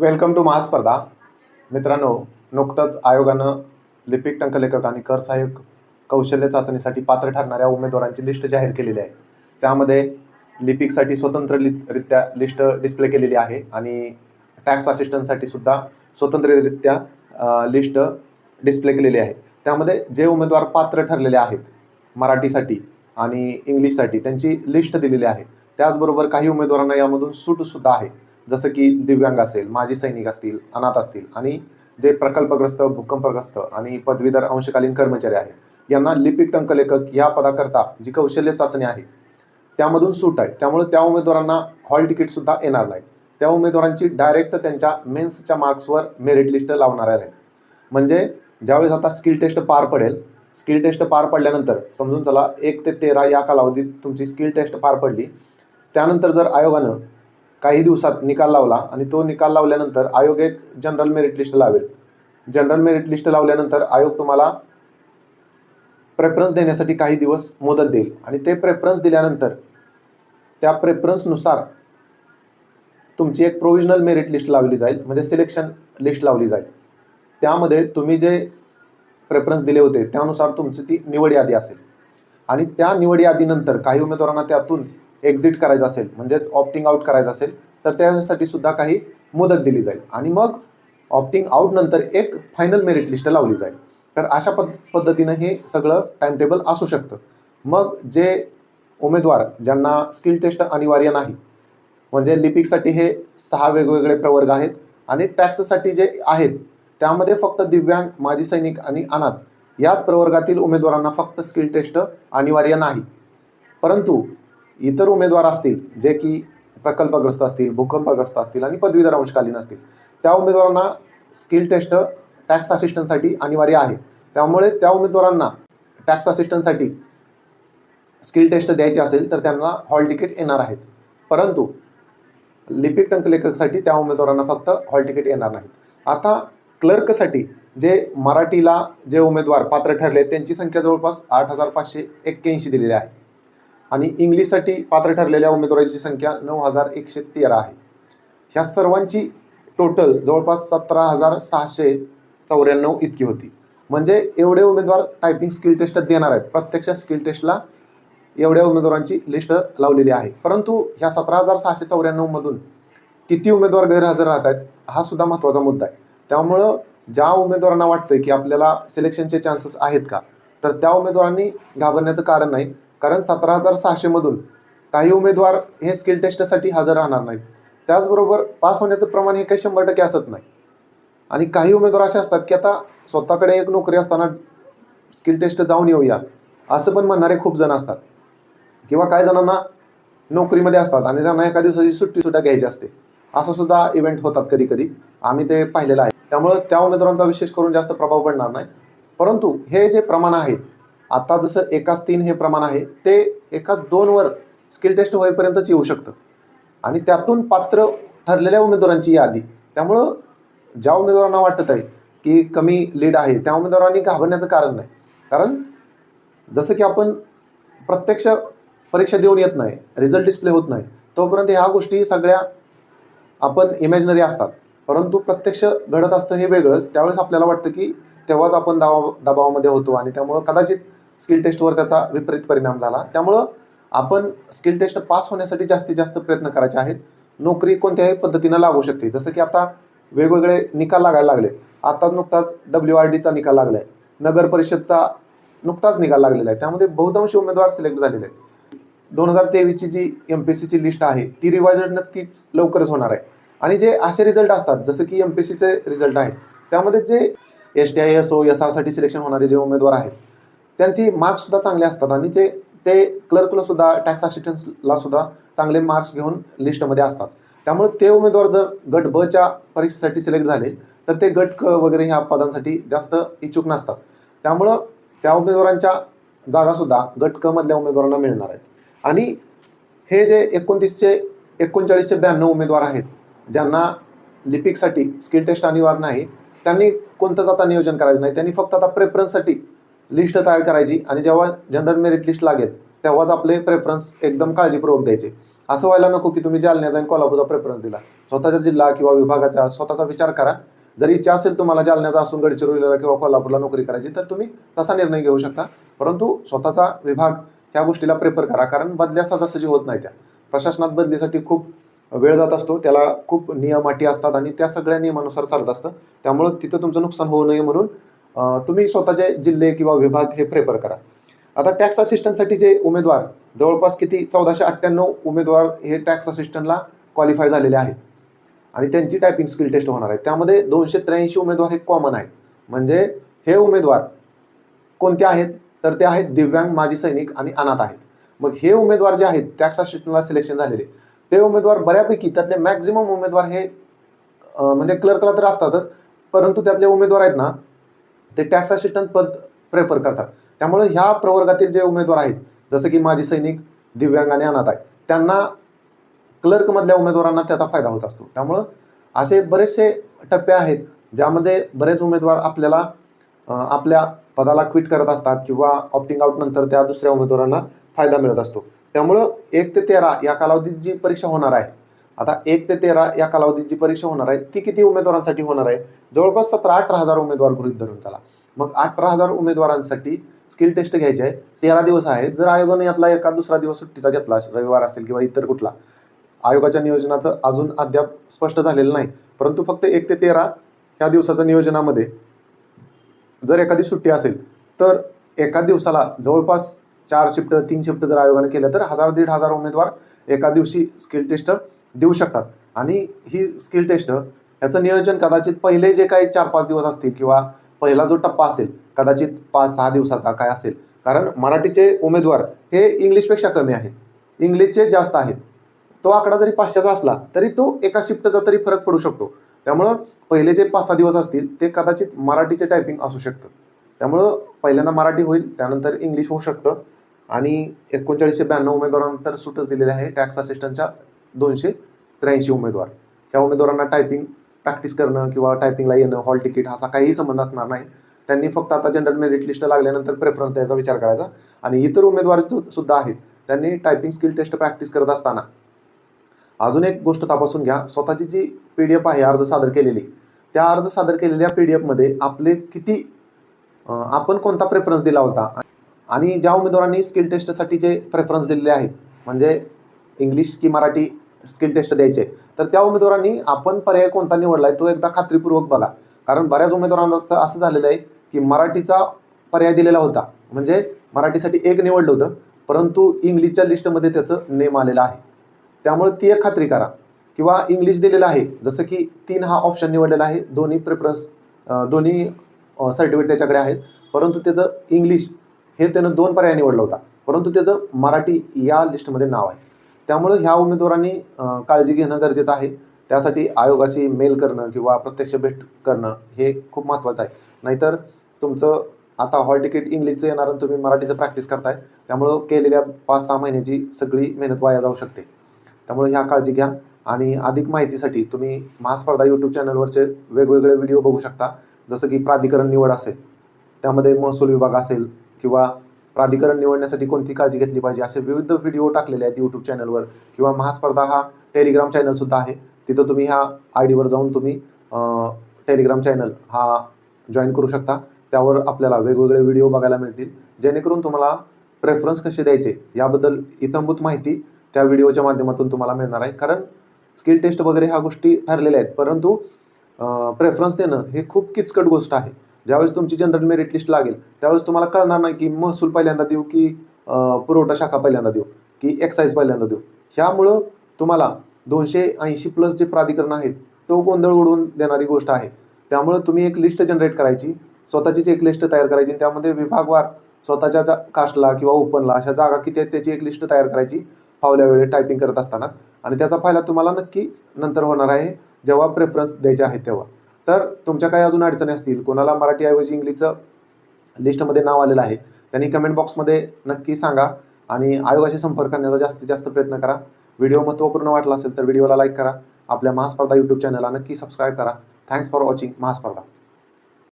Welcome to महास्पर्धा. मित्रांनो नुकतंच आयोगानं लिपिक टंकलेखक आणि कर सहाय्यक कौशल्य चाचणीसाठी पात्र ठरणाऱ्या उमेदवारांची लिस्ट जाहीर केलेली आहे. त्यामध्ये लिपिकसाठी स्वतंत्र लि रित्या लिस्ट डिस्प्ले केलेली आहे आणि टॅक्स असिस्टंटसाठी सुद्धा स्वतंत्ररित्या लिस्ट डिस्प्ले केलेली आहे. त्यामध्ये जे उमेदवार पात्र ठरलेले आहेत मराठीसाठी आणि इंग्लिशसाठी त्यांची लिस्ट दिलेली आहे. त्याचबरोबर काही उमेदवारांना यामधून सूटसुद्धा आहे. जसं की दिव्यांग असेल माजी सैनिक असतील अनाथ असतील आणि जे प्रकल्पग्रस्त भूकंपग्रस्त आणि पदवीधर अंशकालीन कर्मचारी आहेत यांना लिपिक टंकलेखक या पदाकरता जी कौशल्य चाचणी आहे त्यामधून सूट आहे. त्यामुळे त्या उमेदवारांना हॉल तिकीटसुद्धा येणार नाही. त्या उमेदवारांची डायरेक्ट त्यांच्या मेन्सच्या मार्क्सवर मेरिट लिस्ट लावणार आहेत. म्हणजे ज्यावेळेस आता स्किल टेस्ट पार पडेल स्किल टेस्ट पार पडल्यानंतर समजून चला एक ते तेरा या कालावधीत तुमची स्किल टेस्ट पार पडली त्यानंतर जर आयोगानं काही दिवसात निकाल लावला आणि तो निकाल लावल्यानंतर आयोग एक जनरल मेरिट लिस्ट लावेल. जनरल मेरिट लिस्ट लावल्यानंतर आयोग तुम्हाला प्रेफरन्स देण्यासाठी काही दिवस मुदत देईल. आणि ते प्रेफरन्स दिल्यानंतर त्या प्रेफरन्सनुसार तुमची एक प्रोविजनल मेरिट लिस्ट लावली जाईल. म्हणजे सिलेक्शन लिस्ट लावली जाईल. त्यामध्ये तुम्ही जे प्रेफरन्स दिले होते त्यानुसार तुमची ती निवड यादी असेल. आणि त्या निवड यादीनंतर काही उमेदवारांना त्यातून एक्झिट करायचं असेल म्हणजेच ऑप्टिंग आउट करायचं असेल तर त्यासाठी सुद्धा काही मुदत दिली जाईल. आणि मग ऑप्टिंग आउट नंतर एक फायनल मेरिट लिस्ट लावली जाईल. तर अशा पद पद्धतीनं हे सगळं टाईमटेबल असू शकतं. मग जे उमेदवार ज्यांना स्किल टेस्ट अनिवार्य नाही म्हणजे लिपिकसाठी हे सहा वेगवेगळे प्रवर्ग आहेत आणि टॅक्ससाठी जे आहेत त्यामध्ये फक्त दिव्यांग माजी सैनिक आणि अनाथ याच प्रवर्गातील उमेदवारांना फक्त स्किल टेस्ट अनिवार्य नाही. परंतु इतर उमेदवार असतील जे की प्रकल्पग्रस्त असतील भूकंपग्रस्त असतील आणि पदवीधर अंशकालीन असतील त्या उमेदवारांना स्किल टेस्ट टॅक्स असिस्टंटसाठी अनिवार्य आहे. त्यामुळे त्या उमेदवारांना टॅक्स असिस्टंटसाठी स्किल टेस्ट द्यायची असेल तर त्यांना हॉल तिकीट येणार आहेत. परंतु लिपिक टंकलेखकसाठी त्या उमेदवारांना फक्त हॉल तिकीट येणार नाहीत. आता क्लर्कसाठी जे मराठीला जे उमेदवार पात्र ठरले त्यांची संख्या जवळपास आठ हजार पाचशे एक्क्याऐंशी दिलेली आहे. आणि इंग्लिशसाठी पात्र ठरलेल्या उमेदवारांची संख्या नऊ हजार एकशे तेरा आहे. ह्या सर्वांची टोटल जवळपास सतरा हजार सहाशे चौऱ्याण्णव इतकी होती. म्हणजे एवढे उमेदवार टायपिंग स्किल टेस्ट देणार आहेत. प्रत्यक्ष स्किल टेस्टला एवढ्या उमेदवारांची लिस्ट लावलेली आहे. परंतु ह्या सतरा हजार सहाशे चौऱ्याण्णवमधून किती उमेदवार गैरहजर राहत आहेत हा सुद्धा महत्त्वाचा मुद्दा आहे. त्यामुळं ज्या उमेदवारांना वाटतं की आपल्याला सिलेक्शनचे चान्सेस आहेत का तर त्या उमेदवारांनी घाबरण्याचं कारण नाही. कारण सतरा हजार सहाशेमधून काही उमेदवार हे स्किल टेस्टसाठी हजर राहणार नाहीत. त्याचबरोबर पास होण्याचं प्रमाण हे काही शंभर टक्के असत नाही. आणि काही उमेदवार असे असतात की आता स्वतःकडे एक नोकरी असताना स्किल टेस्ट जाऊन येऊया असं पण म्हणणारे खूप जण असतात. किंवा काही जणांना नोकरीमध्ये असतात आणि त्यांना एका दिवसाची सुट्टीसुद्धा घ्यायची असते. असं सुद्धा इव्हेंट होतात कधी कधी आम्ही ते पाहिलेलं आहे. त्यामुळं त्या उमेदवारांचा विशेष करून जास्त प्रभाव पडणार नाही. परंतु हे जे प्रमाण आहे आता जसं एकाच तीन हे प्रमाण आहे ते एकाच दोनवर स्किल टेस्ट होईपर्यंतच येऊ शकतं. आणि त्यातून पात्र ठरलेल्या उमेदवारांची यादी. त्यामुळं ज्या उमेदवारांना वाटत आहे की कमी लीड आहे त्या उमेदवारांनी घाबरण्याचं कारण नाही. कारण जसं की आपण प्रत्यक्ष परीक्षा देऊन येत नाही रिझल्ट डिस्प्ले होत नाही तोपर्यंत ह्या गोष्टी सगळ्या आपण इमॅजिनरी असतात. परंतु प्रत्यक्ष घडत असतं हे वेगळंच. त्यावेळेस आपल्याला वाटतं की तेव्हाच आपण दबाव दबावामध्ये होतो आणि त्यामुळं कदाचित स्किल टेस्टवर त्याचा विपरीत परिणाम झाला. त्यामुळं आपण स्किल टेस्ट पास होण्यासाठी जास्तीत जास्त प्रयत्न करायचे आहेत. नोकरी कोणत्याही पद्धतीनं लागू शकते. जसं की आता वेगवेगळे निकाल लागायला लागले. आताच नुकताच डब्ल्यू आर डीचा निकाल लागला आहे नगर परिषदचा नुकताच निकाल लागलेला आहे. त्यामध्ये बहुतांश उमेदवार सिलेक्ट झालेले आहेत. दोन हजार तेवीसची जी एम पी सीची लिस्ट आहे ती रिवाइज नक्कीच लवकरच होणार आहे. आणि जे असे रिझल्ट असतात जसं की एम पी सीचे रिझल्ट आहेत त्यामध्ये जे S T I S O S आरसाठी selection होणारे जे उमेदवार आहेत त्यांची मार्क्ससुद्धा चांगले असतात आणि जे ते क्लर्कला सुद्धा टॅक्स असिस्टन्सला सुद्धा चांगले मार्क्स घेऊन लिस्टमध्ये असतात. त्यामुळे ते उमेदवार जर गट बच्या परीक्षेसाठी सिलेक्ट झाले तर ते गट क वगैरे ह्या पदांसाठी जास्त इच्छुक नसतात. त्यामुळं त्या उमेदवारांच्या जागासुद्धा गट क मधल्या उमेदवारांना मिळणार आहेत. आणि हे जे एकोणतीसशे एकोणचाळीसशे ब्याण्णव उमेदवार आहेत ज्यांना लिपिकसाठी स्किल टेस्ट अनिवार्य नाही त्यांनी कोणतंच आता नियोजन करायचं नाही त्यांनी फक्त आता प्रेफरन्ससाठी लिस्ट तयार करायची आणि जेव्हा जनरल मेरिट लिस्ट लागेल तेव्हाच आपले प्रेफरन्स एकदम काळजीपूर्वक द्यायचे. असं व्हायला नको की तुम्ही जालन्याचा आणि कोल्हापूरचा प्रेफरन्स दिला. स्वतःच्या जिल्हा किंवा विभागाचा स्वतःचा विचार करा. जर इच्छा असेल तुम्हाला जालन्याचा असून गडचिरोलीला किंवा कोल्हापूरला नोकरी करायची तर तुम्ही तसा निर्णय घेऊ शकता. परंतु स्वतःचा विभाग ह्या गोष्टीला प्रेफर करा कारण बदल्या सहजासहजी होत नाही त्या. प्रशासनात बदलीसाठी खूप वेळ जात असतो त्याला खूप नियम अटी असतात आणि त्या सगळ्या नियमानुसार चालत असतं. त्यामुळं तिथं तुमचं नुकसान होऊ नये म्हणून तुम्ही स्वतःचे जिल्हे किंवा विभाग हे प्रेफर करा. आता टॅक्स असिस्टंटसाठी जे उमेदवार जवळपास किती? चौदाशे अठ्ठ्याण्णव उमेदवार हे टॅक्स असिस्टंटला क्वालिफाय झालेले आहेत. आणि त्यांची टायपिंग स्किल टेस्ट होणार आहे. त्यामध्ये दोनशे त्र्याऐंशी उमेदवार हे कॉमन आहेत. म्हणजे हे उमेदवार कोणते आहेत? तर ते आहेत दिव्यांग माजी सैनिक आणि अनाथ आहेत. मग हे उमेदवार जे आहेत टॅक्स असिस्टंटला सिलेक्शन झालेले ते उमेदवार बऱ्यापैकी त्यातले मॅक्झिमम उमेदवार हे म्हणजे क्लर्कला तर असतातच परंतु त्यातले उमेदवार आहेत ना ते टॅक्स असिस्टंट पद प्रेफर करतात. त्यामुळे ह्या प्रवर्गातील जे उमेदवार आहेत जसं की माजी सैनिक दिव्यांग आणि अनाथ आहेत त्यांना क्लर्कमधल्या उमेदवारांना त्याचा फायदा होत असतो. त्यामुळं असे बरेचसे टप्पे आहेत ज्यामध्ये बरेच उमेदवार आपल्याला आपल्या पदाला क्विट करत असतात किंवा ऑप्टिंग आउट नंतर त्या दुसऱ्या उमेदवारांना फायदा मिळत असतो. त्यामुळं एक ते तेरा या कालावधीत जी परीक्षा होणार आहे आता एक ते तेरा या कालावधीत जी परीक्षा होणार आहे ती किती उमेदवारांसाठी होणार आहे? जवळपास सतरा अठरा हजार उमेदवार गृहित धरून चला. मग अठरा हजार उमेदवारांसाठी स्किल टेस्ट घ्यायची आहे. तेरा दिवस आहेत. जर आयोगाने यातला एका दुसरा दिवस सुट्टीचा घेतला रविवार असेल किंवा इतर कुठला आयोगाच्या नियोजनाचं अजून अद्याप स्पष्ट झालेलं नाही. परंतु फक्त एक ते तेरा ह्या दिवसाच्या नियोजनामध्ये जर एखादी सुट्टी असेल तर एका दिवसाला जवळपास चार शिफ्ट तीन शिफ्ट जर आयोगाने केल्या तर हजार दीड हजार उमेदवार एका दिवशी स्किल टेस्ट देऊ शकतात. आणि ही स्किल टेस्ट ह्याचं नियोजन कदाचित पहिले जे काही चार पाच दिवस असतील किंवा पहिला जो टप्पा असेल कदाचित पाच सहा दिवसाचा काय असेल. कारण मराठीचे उमेदवार हे इंग्लिशपेक्षा कमी आहेत. इंग्लिशचे जास्त आहेत. तो आकडा जरी पाचशेचा असला तरी तो एका शिफ्टचा तरी फरक पडू शकतो. त्यामुळं पहिले जे पाच सहा दिवस असतील ते कदाचित मराठीचे टायपिंग असू शकतं. त्यामुळं पहिल्यांदा मराठी होईल त्यानंतर इंग्लिश होऊ शकतं. आणि एकोणचाळीसशे ब्याण्णव उमेदवारानंतर सूटच दिलेली आहे टॅक्स असिस्टंटच्या दोनशे त्र्याऐंशी उमेदवार. ह्या उमेदवारांना टायपिंग प्रॅक्टिस करणं किंवा टायपिंगला येणं हॉल तिकीट असा काहीही संबंध असणार नाही. त्यांनी फक्त आता जनरल मेरिट लिस्ट लागल्यानंतर प्रेफरन्स द्यायचा विचार करायचा. आणि इतर उमेदवार सुद्धा आहेत त्यांनी टायपिंग स्किल टेस्ट प्रॅक्टिस करत असताना. अजून एक गोष्ट तपासून घ्या. स्वतःची जी पी डी एफ आहे अर्ज सादर केलेली त्या अर्ज सादर केलेल्या पी डी एफमध्ये आपले किती आपण कोणता प्रेफरन्स दिला होता? आणि ज्या उमेदवारांनी स्किल टेस्टसाठी जे प्रेफरन्स दिलेले आहेत म्हणजे इंग्लिश की मराठी स्किल टेस्ट द्यायचे. तर त्या उमेदवारांनी आपण पर्याय कोणता निवडला आहे तो एकदा खात्रीपूर्वक बघा. कारण बऱ्याच उमेदवारांचं असं झालेलं आहे की मराठीचा पर्याय दिलेला होता. म्हणजे मराठीसाठी एक निवडलं होतं परंतु इंग्लिशच्या लिस्टमध्ये त्याचं नेम आलेलं आहे. त्यामुळे ती एक खात्री करा. किंवा इंग्लिश दिलेलं आहे जसं की तीन हा ऑप्शन निवडलेला आहे दोन्ही प्रेफरन्स दोन्ही सर्टिफिकेट त्याच्याकडे आहेत. परंतु त्याचं इंग्लिश हे त्यानं दोन पर्याय निवडला होता. परंतु त्याचं मराठी या लिस्टमध्ये नाव आहे. त्यामुळं ह्या उमेदवारांनी काळजी घेणं गरजेचं आहे. त्यासाठी आयोगाशी मेल करणं किंवा प्रत्यक्ष भेट करणं हे खूप महत्त्वाचं आहे. नाहीतर तुमचं आता हॉल तिकीट इंग्लिशचं येणार आणि तुम्ही मराठीचं प्रॅक्टिस करताय. त्यामुळं केलेल्या पाच सहा महिन्याची सगळी मेहनत वाया जाऊ शकते. त्यामुळे ह्या काळजी घ्या आणि अधिक माहितीसाठी तुम्ही महास्पर्धा यूट्यूब चॅनलवरचे वेगवेगळे व्हिडिओ बघू शकता. जसं की प्राधिकरण निवड असेल त्यामध्ये महसूल विभाग असेल किंवा प्राधिकरण निवडण्यासाठी कोणती काळजी घेतली पाहिजे? असे विविध व्हिडिओ टाकलेले आहेत यूट्यूब चॅनलवर किंवा महास्पर्धा हा टेलिग्राम चॅनलसुद्धा आहे. तिथं तुम्ही ह्या आय डीवर जाऊन तुम्ही टेलिग्राम चॅनल हा जॉईन करू शकता. त्यावर आपल्याला वेगवेगळे व्हिडिओ बघायला मिळतील. जेणेकरून तुम्हाला प्रेफरन्स कसे द्यायचे याबद्दल इतंभूत माहिती त्या व्हिडिओच्या माध्यमातून तुम्हाला मिळणार आहे. कारण स्किल टेस्ट वगैरे ह्या गोष्टी ठरलेल्या आहेत. परंतु प्रेफरन्स देणं हे खूप किचकट गोष्ट आहे. ज्यावेळेस तुमची जनरल मेरिट लिस्ट लागेल त्यावेळेस तुम्हाला कळणार नाही की महसूल पहिल्यांदा देऊ की पुरवठा शाखा पहिल्यांदा देऊ की एक्साईज पहिल्यांदा देऊ. ह्यामुळं तुम्हाला दोनशे ऐंशी प्लस जे प्राधिकरण आहेत तो गोंधळ उडवून देणारी गोष्ट आहे. त्यामुळं तुम्ही एक लिस्ट जनरेट करायची स्वतःचीच एक लिस्ट तयार करायची आणि त्यामध्ये विभागवार स्वतःच्या जा- कास्टला किंवा ओपनला अशा जागा किती आहेत त्याची एक लिस्ट तयार करायची फावल्या वेळेत टायपिंग करत असतानाच. आणि त्याचा फायदा तुम्हाला नक्कीच नंतर होणार आहे जेव्हा प्रेफरन्स द्यायचे आहेत तेव्हा. तर तुमच्या काही अजून अडचणी असतील कोणाला मराठीऐवजी इंग्लिशचं लिस्टमध्ये नाव आलेलं आहे त्यांनी कमेंट बॉक्समध्ये नक्की सांगा आणि आयोगाशी संपर्क करण्याचा जास्तीत जास्त प्रयत्न करा. व्हिडिओ महत्त्वपूर्ण वाटला असेल तर व्हिडिओला लाईक करा. आपल्या महास्पर्धा यूट्यूब चॅनलला नक्की सबस्क्राईब करा. Thanks for watching Mahaspardha.